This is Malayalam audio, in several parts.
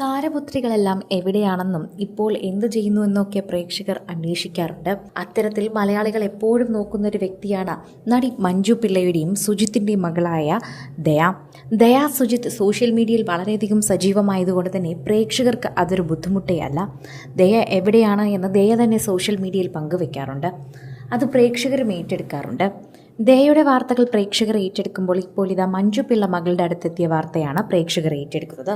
താരപുത്രികളെല്ലാം എവിടെയാണെന്നും ഇപ്പോൾ എന്തു ചെയ്യുന്നുവെന്നൊക്കെ പ്രേക്ഷകർ അന്വേഷിക്കാറുണ്ട്. അത്തരത്തിൽ മലയാളികൾ എപ്പോഴും നോക്കുന്ന ഒരു വ്യക്തിയാണ് നടി മഞ്ജു പിള്ളയുടെയും സുജിത്തിന്റെയും മകളായ ദയ. ദയ സുജിത്ത് സോഷ്യൽ മീഡിയയിൽ വളരെയധികം സജീവമായതുകൊണ്ട് തന്നെ പ്രേക്ഷകർക്ക് അതൊരു ബുദ്ധിമുട്ടേ അല്ല ദയ എവിടെയാണ് എന്ന് ദയ തന്നെ സോഷ്യൽ മീഡിയയിൽ പങ്കുവെക്കാറുണ്ട്. അത് പ്രേക്ഷകരും ഏറ്റെടുക്കാറുണ്ട്. ദയയുടെ വാർത്തകൾ പ്രേക്ഷകർ ഏറ്റെടുക്കുമ്പോൾ ഇപ്പോൾ ഇതാ മഞ്ജു പിള്ള മകളുടെ അടുത്തെത്തിയ വാർത്തയാണ് പ്രേക്ഷകർ ഏറ്റെടുക്കുന്നത്.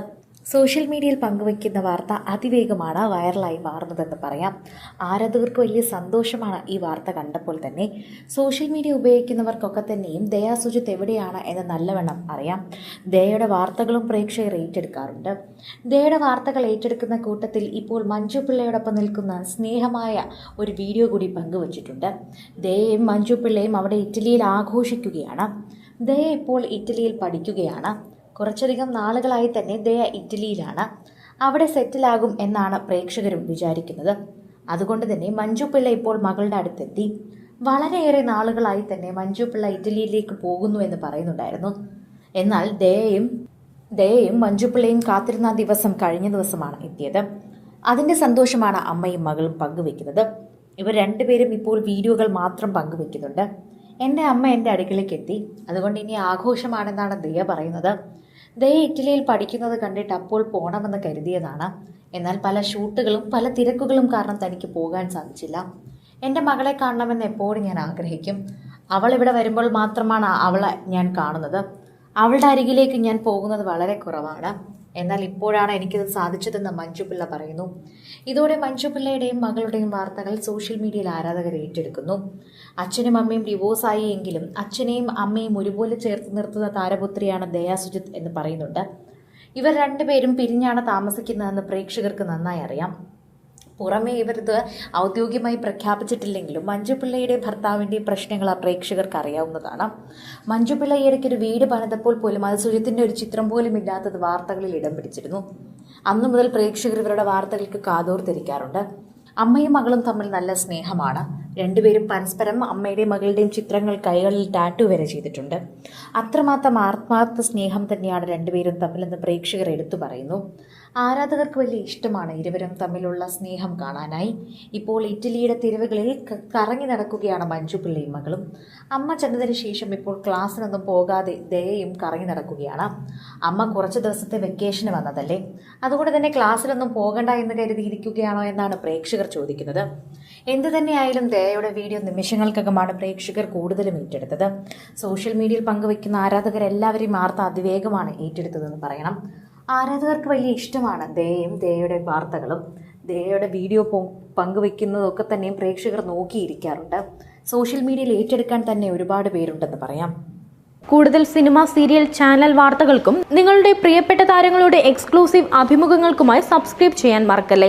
സോഷ്യൽ മീഡിയയിൽ പങ്കുവയ്ക്കുന്ന വാർത്ത അതിവേഗമാണ് വൈറലായി മാറുന്നതെന്ന് പറയാം. ആരാധകർക്ക് വലിയ സന്തോഷമാണ് ഈ വാർത്ത കണ്ടപ്പോൾ തന്നെ. സോഷ്യൽ മീഡിയ ഉപയോഗിക്കുന്നവർക്കൊക്കെ തന്നെയും ദയാസുജിത്ത് എവിടെയാണ് എന്ന് നല്ലവണ്ണം അറിയാം. ദയയുടെ വാർത്തകളും പ്രേക്ഷകർ ഏറ്റെടുക്കാറുണ്ട്. ദയയുടെ വാർത്തകൾ ഏറ്റെടുക്കുന്ന കൂട്ടത്തിൽ ഇപ്പോൾ മഞ്ജു പിള്ളയോടൊപ്പം നിൽക്കുന്ന സ്നേഹമായ ഒരു വീഡിയോ കൂടി പങ്കുവച്ചിട്ടുണ്ട്. ദയയും മഞ്ജു പിള്ളയും അവിടെ ഇറ്റലിയിൽ ആഘോഷിക്കുകയാണ്. ദയ ഇപ്പോൾ ഇറ്റലിയിൽ പഠിക്കുകയാണ്. കുറച്ചധികം നാളുകളായി തന്നെ ദയ ഇറ്റലിയിലാണ്. അവിടെ സെറ്റിലാകും എന്നാണ് പ്രേക്ഷകരും വിചാരിക്കുന്നത്. അതുകൊണ്ട് തന്നെ മഞ്ജു പിള്ള ഇപ്പോൾ മകളുടെ അടുത്തെത്തി. വളരെയേറെ നാളുകളായി തന്നെ മഞ്ജു പിള്ള ഇറ്റലിയിലേക്ക് പോകുന്നു എന്ന് പറയുന്നുണ്ടായിരുന്നു. എന്നാൽ ദയയും ദയയും മഞ്ജു പിള്ളയും കാത്തിരുന്ന ദിവസം കഴിഞ്ഞ ദിവസമാണ് എത്തിയത്. അതിന്റെ സന്തോഷമാണ് അമ്മയും മകളും പങ്കുവെക്കുന്നത്. ഇവർ രണ്ടുപേരും ഇപ്പോൾ വീഡിയോകൾ മാത്രം പങ്കുവെക്കുന്നുണ്ട്. എന്റെ അമ്മ എന്റെ അടുക്കളയ്ക്ക് എത്തി. അതുകൊണ്ട് ഇനി ആഘോഷമാണെന്നാണ് ദയ പറയുന്നത്. ദയ ഇറ്റലിയിൽ പഠിക്കുന്നത് കണ്ടിട്ട് അപ്പോൾ പോകണമെന്ന് കരുതിയതാണ്. എന്നാൽ പല ഷൂട്ടുകളും പല തിരക്കുകളും കാരണം തനിക്ക് പോകാൻ സാധിച്ചില്ല. എന്റെ മകളെ കാണണമെന്ന് എപ്പോഴും ഞാൻ ആഗ്രഹിക്കും. അവൾ ഇവിടെ വരുമ്പോൾ മാത്രമാണ് അവളെ ഞാൻ കാണുന്നത്. അവളുടെ അരികിലേക്ക് ഞാൻ പോകുന്നത് വളരെ കുറവാണ്. എന്നാൽ ഇപ്പോഴാണ് എനിക്കത് സാധിച്ചതെന്ന് മഞ്ജു പിള്ള പറയുന്നു. ഇതോടെ മഞ്ജു പിള്ളയുടെയും മകളുടെയും വാർത്തകൾ സോഷ്യൽ മീഡിയയിൽ ആരാധകർ ഏറ്റെടുക്കുന്നു. അച്ഛനും അമ്മയും ഡിവോഴ്സായി എങ്കിലും അച്ഛനെയും അമ്മയും ഒരുപോലെ ചേർത്ത് നിർത്തുന്ന താരപുത്രിയാണ് ദയാ സുജിത് എന്ന് പറയുന്നുണ്ട്. ഇവർ രണ്ടുപേരും പിരിഞ്ഞാണ് താമസിക്കുന്നതെന്ന് പ്രേക്ഷകർക്ക് നന്നായി അറിയാം. പുറമേ ഇവരിത് ഔദ്യോഗികമായി പ്രഖ്യാപിച്ചിട്ടില്ലെങ്കിലും മഞ്ജുപിള്ളയുടെ ഭർത്താവിന്റെ പ്രശ്നങ്ങൾ ആ പ്രേക്ഷകർക്ക് അറിയാവുന്നതാണ്. മഞ്ജുപിള്ള ഇടയ്ക്ക് ഒരു വീട് പണിതപ്പോൾ പോലും അത് സുജിത്തിന്റെ ഒരു ചിത്രം പോലും ഇല്ലാത്തത് വാർത്തകളിൽ ഇടം പിടിച്ചിരുന്നു. അന്നു മുതൽ പ്രേക്ഷകർ ഇവരുടെ വാർത്തകൾക്ക് കാതോർത്തിരിക്കാറുണ്ട്. അമ്മയും മകളും തമ്മിൽ നല്ല സ്നേഹമാണ്. രണ്ടുപേരും പരസ്പരം അമ്മയുടെയും മകളുടെയും ചിത്രങ്ങൾ കൈകളിൽ ടാറ്റു വരെ ചെയ്തിട്ടുണ്ട്. അത്രമാത്രം ആത്മാർത്ഥ സ്നേഹം തന്നെയാണ് രണ്ടുപേരും തമ്മിലെന്ന് പ്രേക്ഷകർ എടുത്തു പറയുന്നു. ആരാധകർക്ക് വലിയ ഇഷ്ടമാണ് ഇരുവരും തമ്മിലുള്ള സ്നേഹം കാണാനായി. ഇപ്പോൾ ഇറ്റലിയുടെ തെരുവുകളിൽ കറങ്ങി നടക്കുകയാണ് മഞ്ജു പിള്ളയും മകളും. അമ്മ ചെന്നതിന് ശേഷം ഇപ്പോൾ ക്ലാസ്സിനൊന്നും പോകാതെ ദയയും കറങ്ങി നടക്കുകയാണ്. അമ്മ കുറച്ച് ദിവസത്തെ വെക്കേഷന് വന്നതല്ലേ? അതുകൊണ്ട് തന്നെ ക്ലാസ്സിലൊന്നും പോകണ്ട എന്ന് കരുതിയിരിക്കുകയാണോ എന്നാണ് പ്രേക്ഷകർ ചോദിക്കുന്നത്. എന്തു തന്നെയായാലും ദയയുടെ വീഡിയോ നിമിഷങ്ങൾക്കകമാണ് പ്രേക്ഷകർ കൂടുതലും ഏറ്റെടുത്തത്. സോഷ്യൽ മീഡിയയിൽ പങ്കുവയ്ക്കുന്ന ആരാധകരെല്ലാവരെയും വാർത്ത അതിവേഗമാണ് ഏറ്റെടുത്തതെന്ന് പറയണം. ആരാധകർക്ക് വലിയ ഇഷ്ടമാണ് ദയയും ദയയുടെ വാർത്തകളും. ദയയുടെ വീഡിയോ പങ്കുവയ്ക്കുന്നതൊക്കെ തന്നെയും പ്രേക്ഷകർ നോക്കിയിരിക്കാറുണ്ട്. സോഷ്യൽ മീഡിയയിൽ ഏറ്റെടുക്കാൻ തന്നെ ഒരുപാട് പേരുണ്ടെന്ന് പറയാം. കൂടുതൽ സിനിമ സീരിയൽ ചാനൽ വാർത്തകൾക്കും നിങ്ങളുടെ പ്രിയപ്പെട്ട താരങ്ങളുടെ എക്സ്ക്ലൂസീവ് അഭിമുഖങ്ങൾക്കുമായി സബ്സ്ക്രൈബ് ചെയ്യാൻ മറക്കല്ലേ?